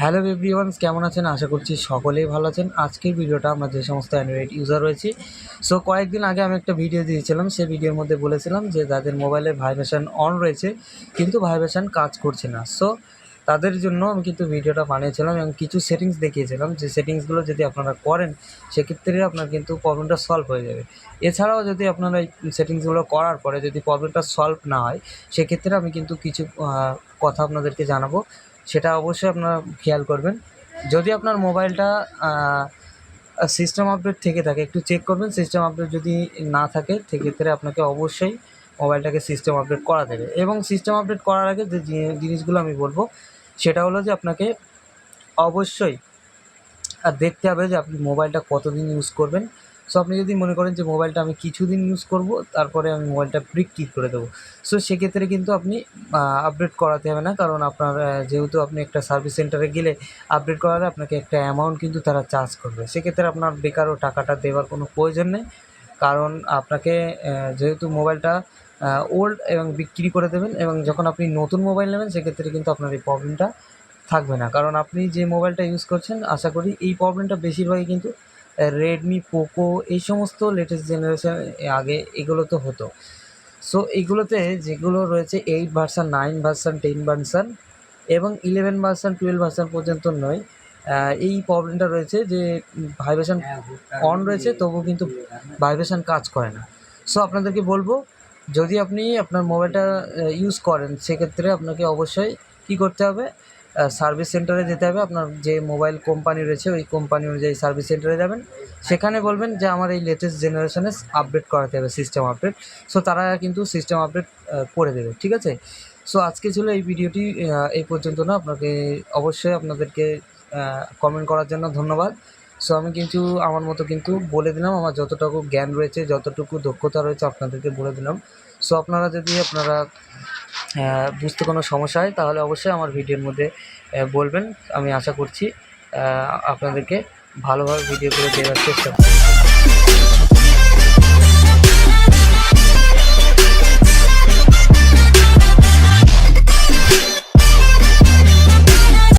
Hello everyone's কেমন আছেন? আশা করছি সকলেই ভালো আছেন। আজকের ভিডিওটা আমরা যে সমস্ত অ্যান্ড্রয়েড ইউজার রয়েছি। সো কয়েকদিন আগে আমি একটা ভিডিও দিয়েছিলাম, সেই ভিডিওর মধ্যে বলেছিলাম যে যাদের মোবাইলে ভাইব্রেশন অন রয়েছে, কিন্তু ভাইব্রেশন কাজ করছে না। সো তাদের জন্য আমি কিন্তু ভিডিওটা বানিয়েছিলাম এবং কিছু সেটিংস দেখিয়েছিলাম। যে সেটিংসগুলো যদি আপনারা করেন, সেক্ষেত্রে আপনার কিন্তু প্রবলেমটা সলভ হয়ে যাবে। এছাড়াও যদি আপনারা এই সেটিংসগুলো করার পরে যদি প্রবলেমটা সলভ না হয়, সেক্ষেত্রে আমি কিন্তু কিছু কথা আপনাদেরকে জানাব। সেটা অবশ্যই আপনারা খেয়াল করবেন। যদি আপনার মোবাইলটা সিস্টেম আপডেট থেকে থাকে, একটু চেক করবেন সিস্টেম আপডেট যদি না থাকে, সেক্ষেত্রে আপনাকে অবশ্যই মোবাইলটাকে সিস্টেম আপডেট করা থাকে এবং সিস্টেম আপডেট করার আগে যে জিনিসগুলো আমি বলব, সেটা হলো যে আপনাকে অবশ্যই দেখতে হবে যে আপনি মোবাইলটা কতদিন ইউজ করবেন। সো আপনি যদি মনে করেন যে মোবাইলটা আমি কিছুদিন ইউজ করব, তারপরে আমি মোবাইলটা ব্রিক করে দেবো। সো সেক্ষেত্রে কিন্তু আপনি আপডেট করাতে হবে না। কারণ আপনার যেহেতু আপনি একটা সার্ভিস সেন্টারে গেলে আপডেট করালে আপনাকে একটা অ্যামাউন্ট কিন্তু তারা চার্জ করবে। সেক্ষেত্রে আপনার বেকারও টাকাটা দেওয়ার কোনো প্রয়োজন নেই। কারণ আপনাকে যেহেতু মোবাইলটা ওল্ড এবং বিক্রি করে দেবেন এবং যখন আপনি নতুন মোবাইল নেবেন, সেক্ষেত্রে কিন্তু আপনার এই প্রবলেমটা থাকবে না। কারণ আপনি যে মোবাইলটা ইউজ করছেন, আশা করি এই প্রবলেমটা বেশিরভাগই কিন্তু রেডমি পোকো এই সমস্ত লেটেস্ট জেনারেশন আগে এগুলো তো হতো। সো এইগুলোতে যেগুলো রয়েছে eight version nine version ten version এবং ইলেভেন ভার্সান টুয়েলভ ভার্সান পর্যন্ত নয়। এই প্রবলেমটা রয়েছে যে ভাইব্রেশন অন রয়েছে তবুও কিন্তু ভাইব্রেশন কাজ করে না। সো আপনাদেরকে বলব যদি আপনি আপনার মোবাইলটা ইউজ করেন সেক্ষেত্রে আপনাকে অবশ্যই কী করতে হবে? সার্ভিস সেন্টারে যেতে হবে। আপনার যে মোবাইল কোম্পানি রয়েছে, ওই কোম্পানি অনুযায়ী সার্ভিস সেন্টারে যাবেন। সেখানে বলবেন যে, আমার এই লেটেস্ট জেনারেশনে আপডেট করাতে হবে সিস্টেম আপডেট সো তারা কিন্তু সিস্টেম আপডেট করে দেবে, ঠিক আছে? সো আজকে ছিল এই ভিডিওটি এই পর্যন্ত না। আপনাকে অবশ্যই আপনাদেরকে কমেন্ট করার জন্য ধন্যবাদ। সো আমি কিন্তু, আমার মতো কিন্তু বলে দিলাম, আমার যতটুকু জ্ঞান রয়েছে, যতটুকু দক্ষতা রয়েছে, আপনাদেরকে বলে দিলাম। সো আপনারা যদি আপনারা বুঝতে কোনো সমস্যা হয়, তাহলে অবশ্যই আমার ভিডিওর মধ্যে বলবেন। আমি আশা করছি আপনাদেরকে ভালোভাবে ভিডিও করে দেওয়ার চেষ্টা করব।